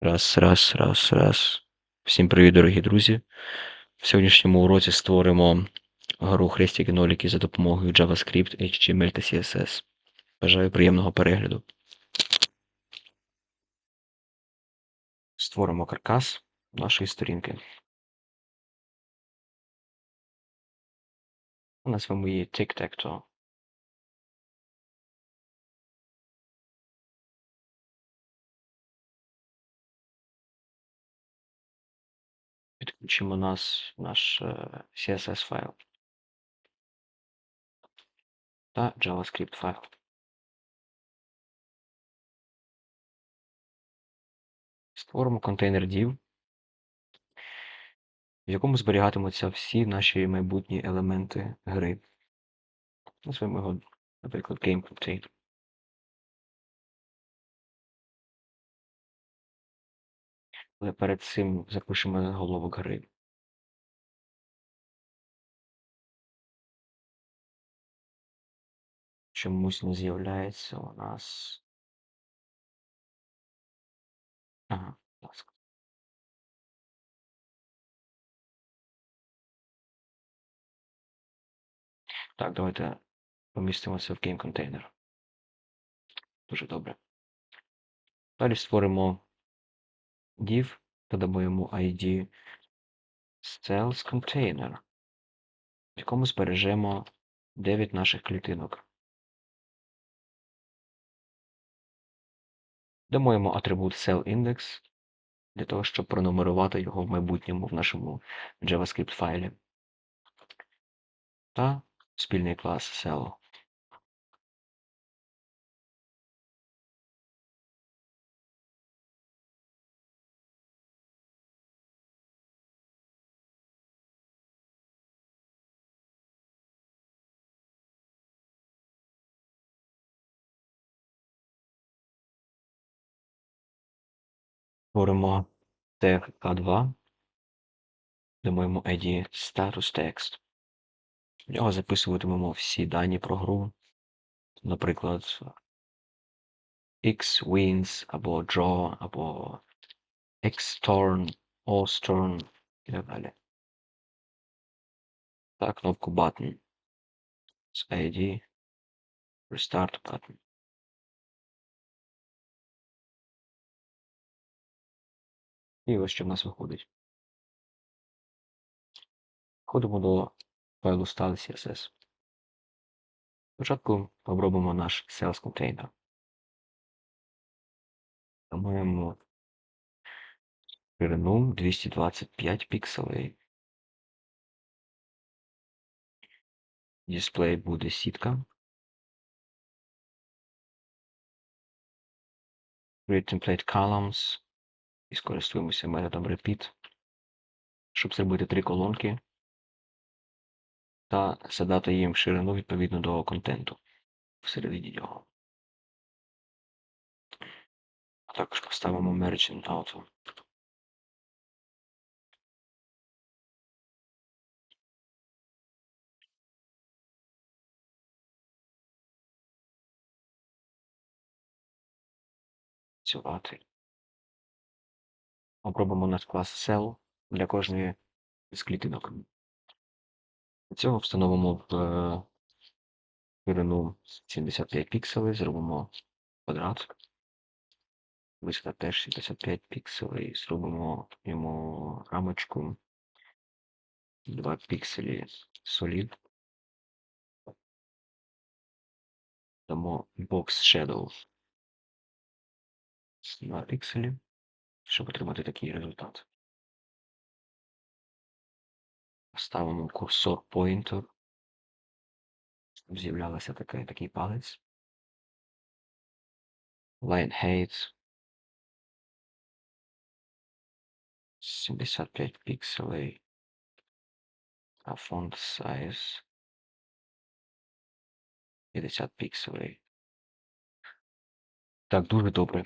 Раз, раз, раз, раз. Всім привіт, дорогі друзі. В сьогоднішньому уроці створимо гру хрестики-ноліки за допомогою JavaScript, HTML та CSS. Бажаю приємного перегляду. Створимо каркас нашої сторінки. Назвемо її Tic-Tac-Toe. Підключимо нас, наш е, CSS файл та JavaScript файл. Створимо контейнер div, в якому зберігатимуться всі наші майбутні елементи гри. Назвемо його, наприклад, Game Container. Але перед цим запишемо заголовок гри. Чомусь не з'являється у нас. Ага, будь ласка. Так, давайте помістимо це в Game Container. Дуже добре. Далі створимо div, додамо йому ID Cells в якому збережемо 9 наших клітинок. Дамо йому атрибут CellIndex для того, щоб пронумерувати його в майбутньому в нашому JavaScript файлі. Та спільний клас Cell. Створимо тег K2, дамо ID Status Text. В нього записуватимемо всі дані про гру, наприклад, X wins, або draw, або X turn, All turn і так далі. Та кнопку button з ID Restart button. І ось що в нас виходить. Входимо до файлу style CSS. Спочатку обробимо наш sales container. Дамо ширину 225 пікселей. Дисплей буде сітка. Create template columns. І скористуємося методом repeat, щоб зробити три колонки та задати їм ширину відповідно до контенту всередині нього. А також поставимо Merchant Auto. Працювати. Обробимо наш клас Cell для кожної з клітинок. Для цього встановимо в е, ширину 75 пікселей, зробимо квадрат. Висота теж 75 пікселей, зробимо йому рамочку 2 пікселі Solid. Дамо Box Shadow 2 пікселі, щоб отримати такий результат. Ставимо курсор pointer, щоб з'являлося таке, такий палець. Line height 75 пікселей. А font size 50 пікселей. Так, дуже добре.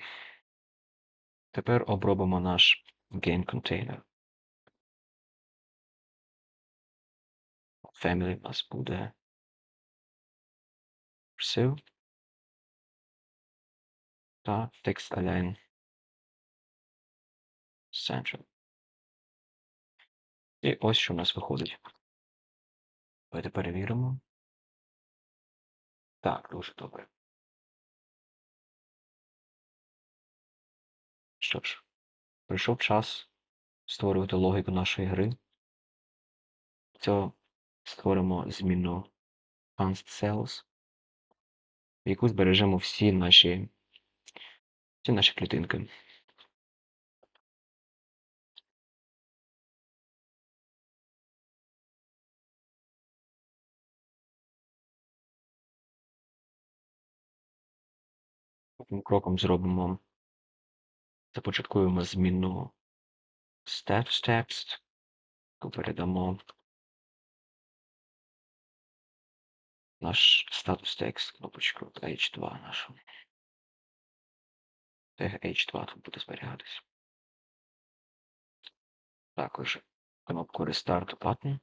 Тепер обробимо наш game container. Family у нас буде cursive та text align Central. І ось що в нас виходить. Давайте перевіримо. Так, дуже добре. Що ж, прийшов час створювати логіку нашої гри. Цього створимо зміну cells, в яку збережемо всі наші, всі наші клітинки. Кроком зробимо, започаткуємо зміну status text, передамо наш статус текст, кнопочку H2 нашу. Тег H2 тут буде зберігатись. Також кнопку Restart Button.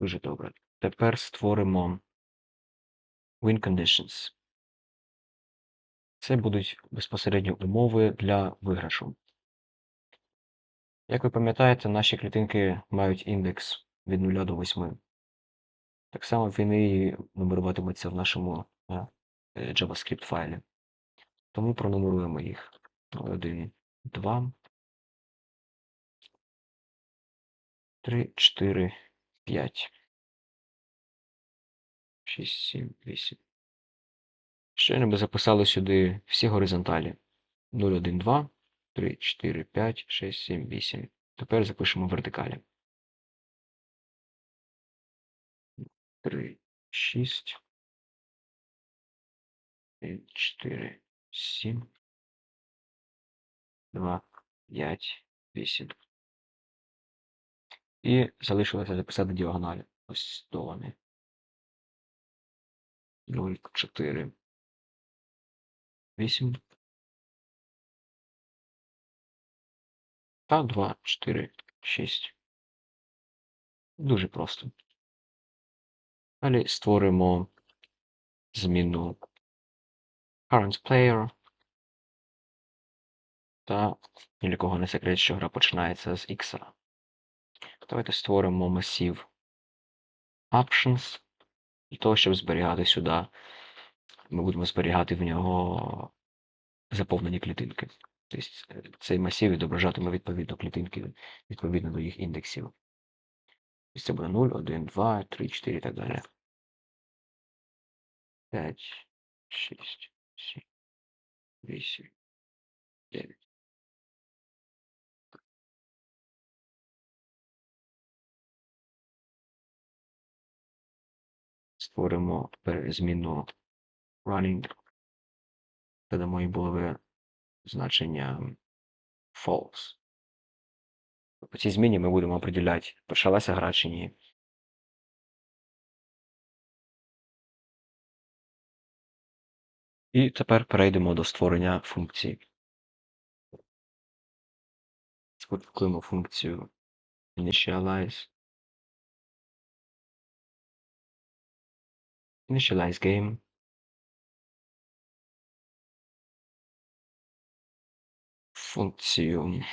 Дуже добре. Тепер створимо Win Conditions. Це будуть безпосередньо умови для виграшу. Як ви пам'ятаєте, наші клітинки мають індекс від 0 до 8. Так само вони і нумеруватимуться в нашому е, е, JavaScript файлі. Тому пронумеруємо їх. 1, 2, 3, 4, 5. 6, 7, 8. Щойно ми записали сюди всі горизонталі. 0, 1, 2, 3, 4, 5, 6, 7, 8. Тепер запишемо вертикалі. 3, 6, 1, 4, 7, 2, 5, 8. І залишилося записати діагоналі. Ось то вони. 0, 4, 8. Та 2, 4, 6. Дуже просто. Далі створимо зміну current player. Та ні для кого не секрет, що гра починається з X. Давайте створимо масив options. Для того, щоб зберігати сюди, ми будемо зберігати в нього заповнені клітинки. Тобто е, цей масив відображатиме відповідно клітинки відповідно до їх індексів. Це буде 0, 1, 2, 3, 4 і так далі. 5, 6, 7, 8, 9. Створимо зміну running. Додамо їй було значення false. По цій зміні ми будемо определяти, почалася гра чи ні. І тепер перейдемо до створення функції. Спочаткуємо функцію initialize. initialize game, function.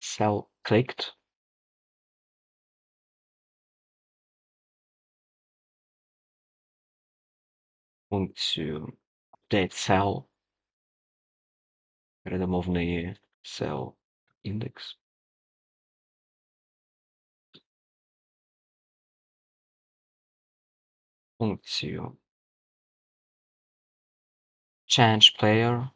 Cell clicked. function. Update cell, remowny cell index. Функцію change player.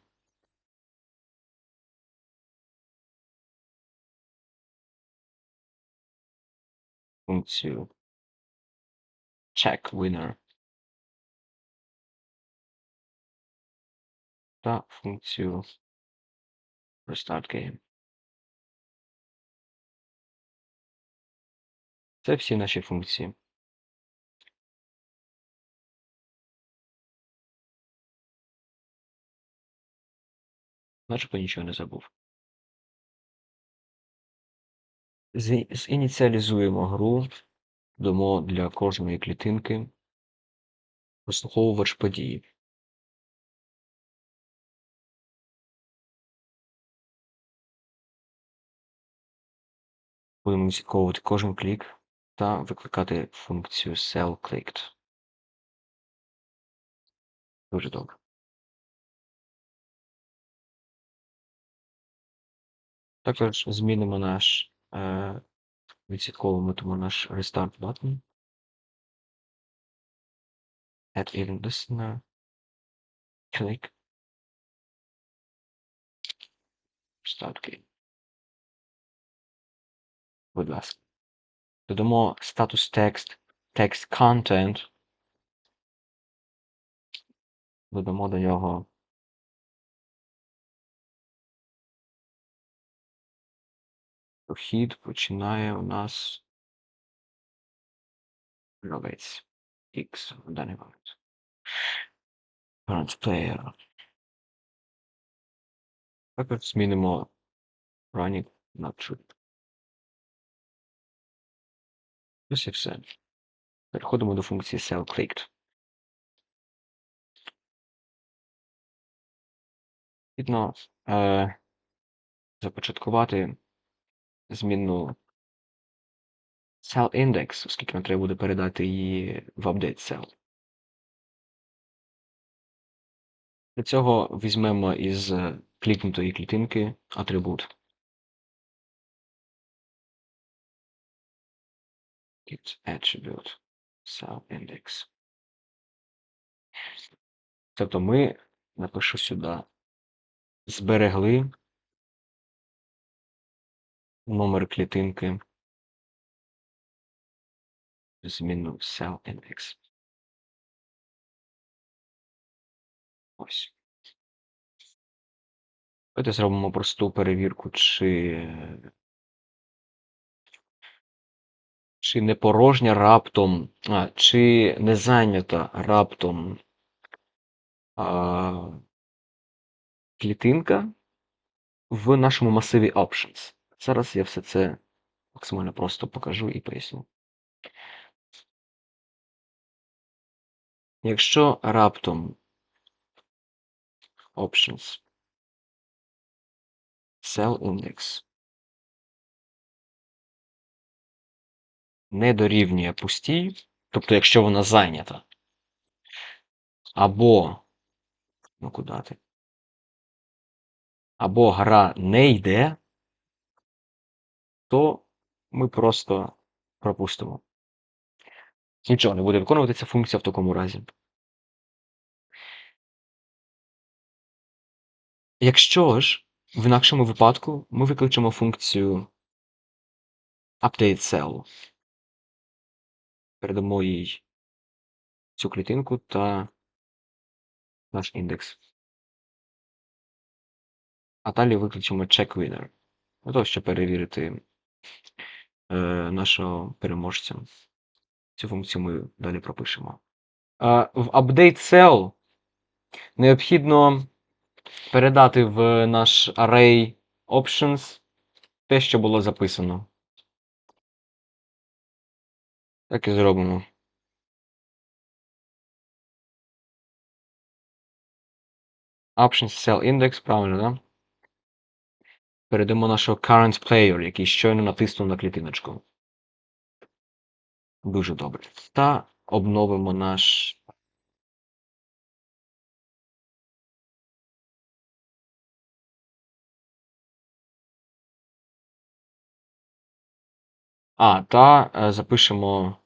Функцію check winner. Та функцію restart game. Це всі наші функції. начебто нічого не забув. Зініціалізуємо гру, дамо для кожної клітинки прослуховувач події. Будемо зіковувати кожен клік та викликати функцію SellClicked. Дуже добре. Також змінимо наш е, відслідковуватимемо наш restart button. Add event listener. Click. Start game. Будь ласка. Додамо статус text, text content. Додамо до нього Вхід починає у нас гравець X в даний момент. Current player. Також змінимо running на true. Ось і все. Переходимо до функції cellClicked. Відно е, започаткувати змінну cell-index, оскільки нам треба буде передати її в update cell. Для цього візьмемо із е, клікнутої клітинки атрибут. Git attribute cell-index. Тобто ми, напишу сюди, зберегли номер клітинки зміну cell-index. Ось. Давайте зробимо просту перевірку, чи. Чи не порожня раптом, а, чи не зайнята раптом а, клітинка в нашому масиві Options. Зараз я все це максимально просто покажу і поясню. Якщо раптом Options Cell Index не дорівнює пустій, тобто якщо вона зайнята, або, ну куди ти? Або гра не йде, то ми просто пропустимо. Нічого не буде виконуватися функція в такому разі. Якщо ж в інакшому випадку ми викличемо функцію updateCell, передамо їй цю клітинку та наш індекс. А далі виключимо checkWinner, для того, щоб перевірити нашого переможця. Цю функцію ми далі пропишемо. В updateCell необхідно передати в наш array options те, що було записано. Так і зробимо. Options cell index, правильно, да? Передамо нашого current player, який щойно натиснув на клітиночку. Дуже добре. Та обновимо наш. А, та е, запишемо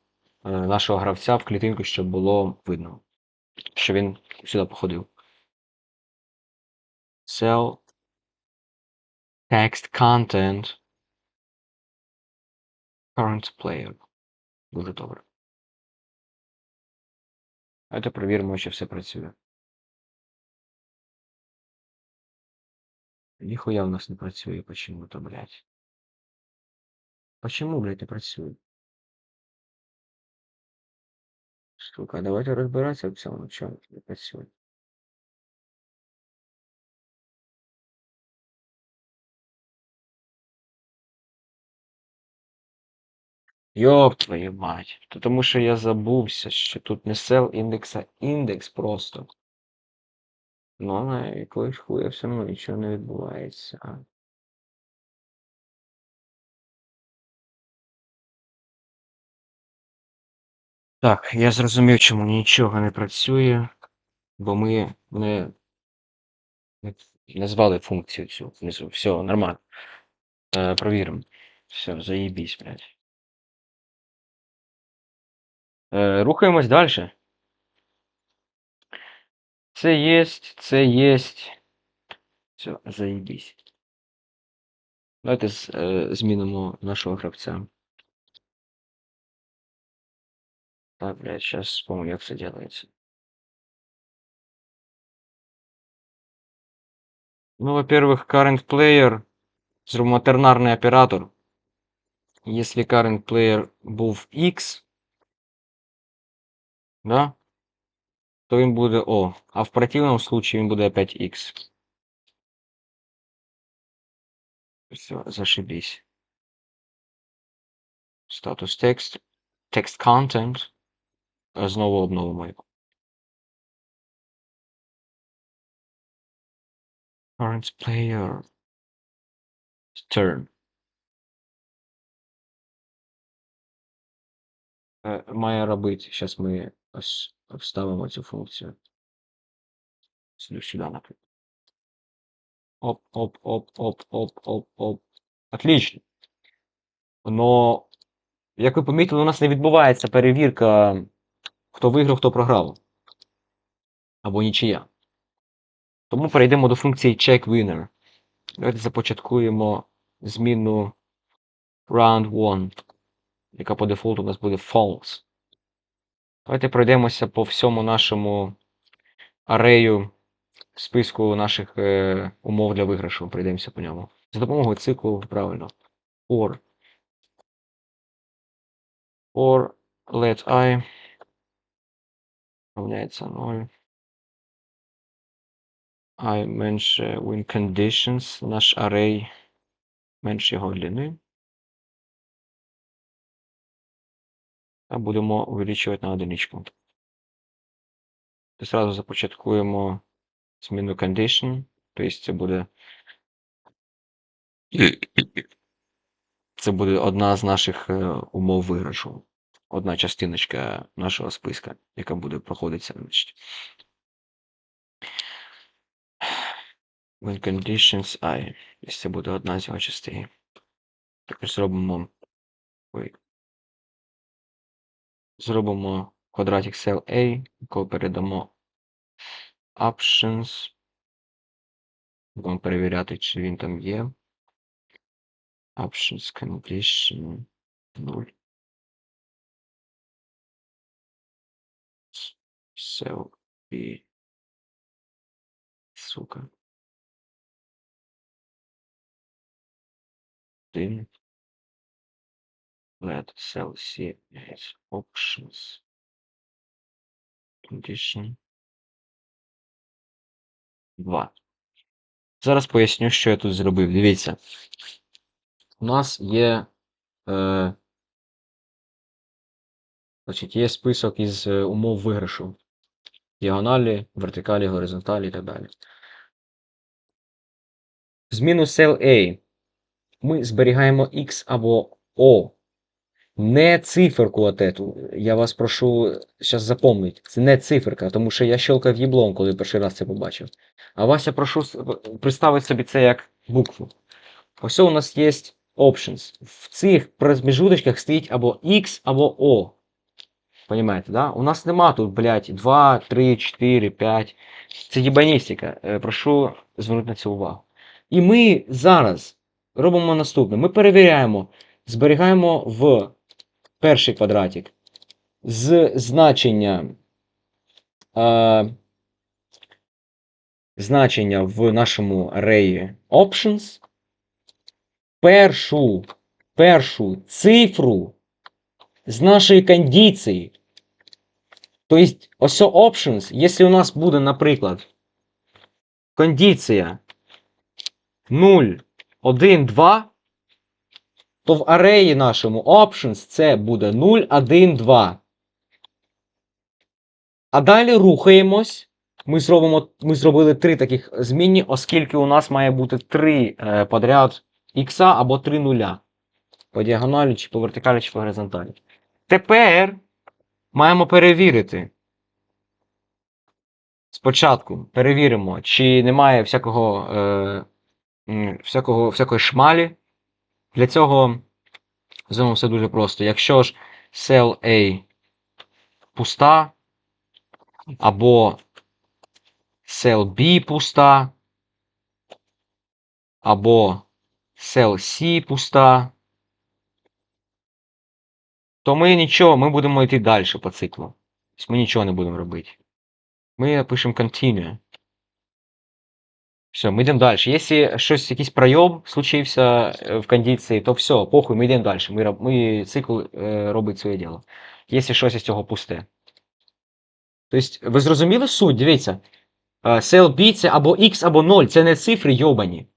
е, нашого гравця в клітинку, щоб було видно, що він сюди походив. Cell text content current player. Дуже добре. Давайте перевіримо, чи все працює. Ніхуя у нас не працює почему-то, блядь. Почему, блядь, не працює? Сука, давайте розбиратися в цьому, чому не працює. Йоп твою мать. То тому що я забувся, що тут не сел індекса індекс просто. Ну, на якоїсь хуя все одно нічого не відбувається. Так, я зрозумів, чому нічого не працює, бо ми не назвали функцію цю внизу. Все, нормально. Е, провіримо. Все, заїбісь, блядь. Рухаємось далі. Це єсть, це єсть. Все, заїбісь. Давайте з, е, змінимо нашого гравця. Так, блядь, сейчас вспомню, як це делается. Ну, во-первых, current player зробимо тернарний оператор. Если current player був X, да, то він буде O. А в противному случае він буде опять X. Все, зашибись. Статус текст. Content. Е, Знову обновимо його. Current player. Turn. Е, Має робити. Зараз ми ось вставимо цю функцію. Сюди, сюди, наприклад. Оп, оп, оп, оп, оп, оп, оп. Отлично. Но, як ви помітили, у нас не відбувається перевірка, хто виграв, хто програв. Або нічия. Тому перейдемо до функції check winner. Давайте започаткуємо зміну round 1, яка по дефолту у нас буде false. Давайте пройдемося по всьому нашому арею списку наших е, умов для виграшу. Пройдемося по ньому. За допомогою циклу правильно. For. For let i равняється 0. i менше win conditions, наш array менше його длини. Та будемо увеличувати на одиничку. І Зразу започаткуємо зміну condition, тобто це буде це буде одна з наших е, умов виграшу. Одна частиночка нашого списка, яка буде проходитися. When conditions I. Це буде одна з його частин. Також зробимо. Ой. Зробимо квадратик cell A, якого передамо options. Будемо перевіряти, чи він там є. Options condition 0. Cell B. Сука. Один. Let cell C is options. Condition. 2. Зараз поясню, що я тут зробив. Дивіться. У нас є. Е, значить, є список із е, умов виграшу. Діагоналі, вертикалі, горизонталі і так далі. Зміну cell A ми зберігаємо X або O. Не циферку от. Я вас прошу зараз запомнити. Це не циферка, тому що я щелкав їблом, коли перший раз це побачив. А вас я прошу представити собі це як букву. Ось у нас є options. В цих промежуточках стоїть або X, або O. Понимаєте, да? У нас нема тут, блядь, 2, 3, 4, 5. Це єбаністика. Е, Прошу звернути на це увагу. І ми зараз робимо наступне. Ми перевіряємо, зберігаємо в перший квадратик з значення, е, значення в нашому array options. Першу, першу цифру з нашої кондиції. Тобто, ось options, якщо у нас буде, наприклад, кондиція 0, 1, 2, то в ареї нашому options це буде 0, 1, 2. А далі рухаємось. Ми, зробимо, ми зробили три таких змінні, оскільки у нас має бути три е, подряд ікса або три нуля. По діагоналі, чи по вертикалі, чи по горизонталі. Тепер маємо перевірити. Спочатку перевіримо, чи немає всякого, е, всякого, всякої шмалі. Для цього зробимо все дуже просто. Якщо ж cell A пуста, або cell B пуста, або cell C пуста, то ми нічого, ми будемо йти далі по циклу. Тобто ми нічого не будемо робити. Ми напишемо continue. Все, ми йдемо далі. Якщо щось, якийсь пройом случився е, в кондиції, то все, похуй, ми йдемо далі. Ми, ми цикл е, робить своє діло. Якщо щось із цього пусте. Тобто, ви зрозуміли суть? Дивіться. Е, CLB це або X, або 0, це не цифри йобані.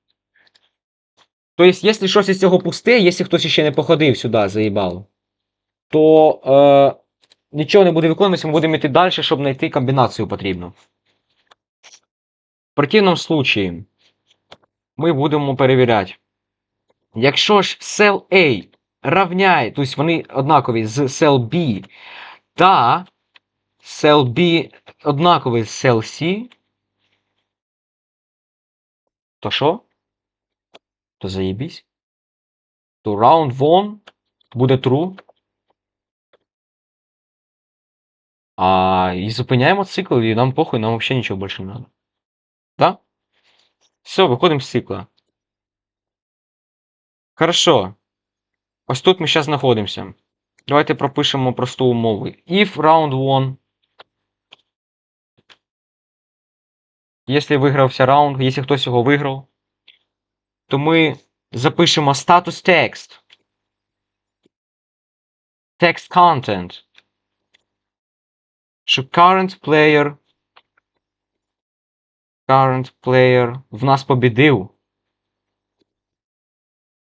Тобто, якщо щось із цього пусте, якщо хтось ще не походив сюди, заїбало, то е, нічого не буде виконуватися, ми будемо йти далі, щоб знайти комбінацію потрібну. В противному случаї ми будемо перевіряти. Якщо ж cell A равняє, тобто вони однакові з cell B, та cell B однаковий з cell C, то що? То заєбісь. То round one буде true. А і зупиняємо цикл, і нам похуй, нам взагалі нічого більше не треба. Да? Все, виходимо з цикла. Хорошо. Ось тут ми зараз знаходимося. Давайте пропишемо просту умову. If round 1. Якщо вигрався раунд, якщо хтось його виграв, то ми запишемо status text. Text content. Що current player. Current player в нас побідив.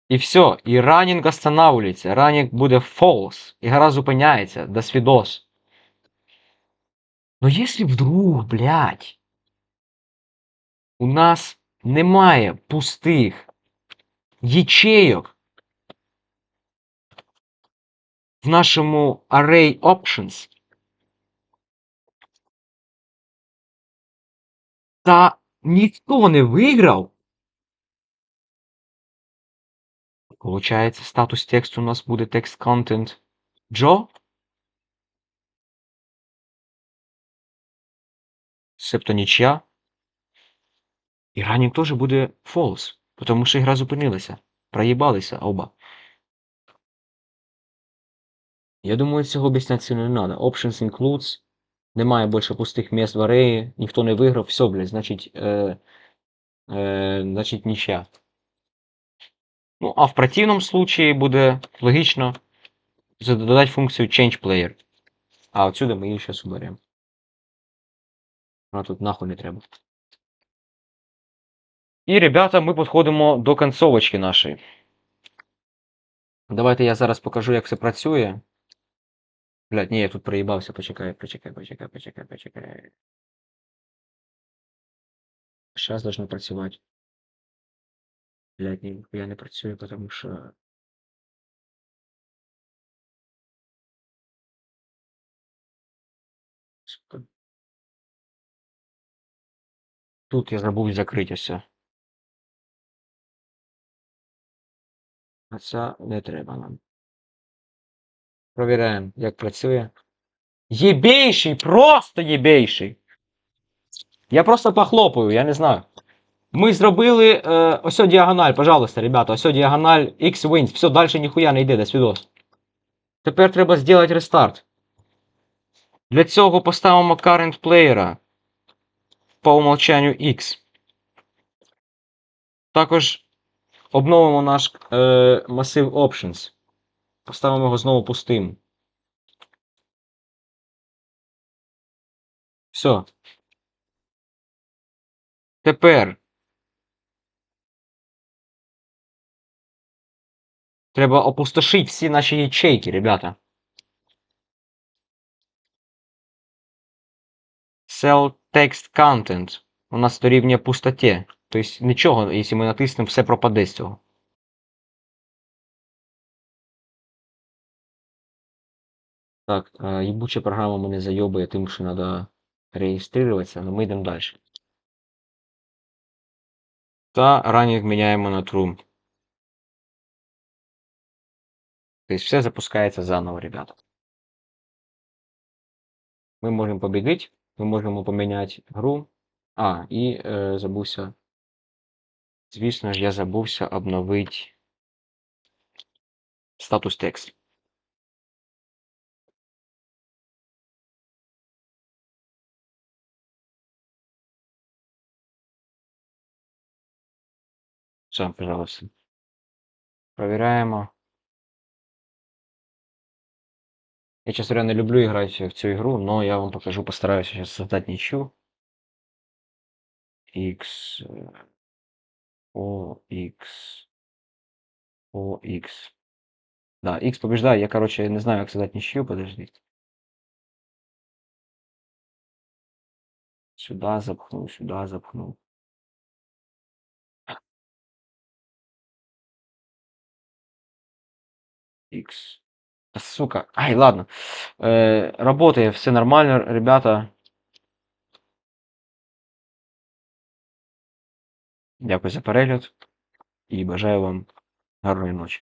І все, і ранінг останавливається. Ранінг буде false. І гра зупиняється. До свідос. Но если вдруг, блядь, у нас немає пустих ячейок в нашому array options, та ніхто не виграв, Получається, статус тексту у нас буде text content Joe. Себто нічия. І ранік теж буде false, тому що гра зупинилася. Проїбалися оба. Я думаю, цього об'ясняти не треба. Options includes. Немає більше пустих місць в ареї, ніхто не виграв, все, блядь, значить, е, е, значить нічия. Ну, а в противном случае буде логічно додати функцію change player. А отсюда ми її зараз уберемо. Вона тут нахуй не треба. І, ребята, ми підходимо до концовочки нашої. Давайте я зараз покажу, як все працює. Блядь, ні, я тут проїбався, почекай, почекай, почекай, почекай, почекай. Зараз должно працювати. Блядь, ні, я не працюю, потому що. Тут я забув закрити все. А це не треба нам. Провіряємо, як працює. Єбейший! Просто єбейший! Я просто похлопаю, я не знаю. Ми зробили е, ось діагональ, пожалуйста, ребята, ось о діагональ X wins. Все, далі ніхуя не йде, до свідос. Тепер треба зробити рестарт. Для цього поставимо current player по умолчанню X. Також обновимо наш е, масив options. Поставимо його знову пустим. Все. Тепер Треба опустошити всі наші ячейки, ребята. Sell text content. У нас дорівнює пустоті. Тобто нічого, якщо ми натиснемо, все пропаде з цього. Так, е, їбуча програма мене зайобує тим, що треба реєструватися, але ми йдемо далі. Та ранік міняємо на true. Тобто все запускається заново, ребята. Ми можемо побідити, ми можемо поміняти гру. А, і е, забувся. Звісно ж, я забувся обновити статус текст. Все, пожалуйста. Проверяємо. Я, честно говоря, не люблю играть в цю игру, но я вам покажу, постараюсь сейчас создать ничью. X, э, O, X, O, X. Да, X побеждает. Я, короче, не знаю, как создать ничью, подожди. Сюда запхнул, сюда запхнул. X. Сука. Ай, ладно. Э, работает, все нормально, ребята. Дякую за перегляд і бажаю вам гарної ночі.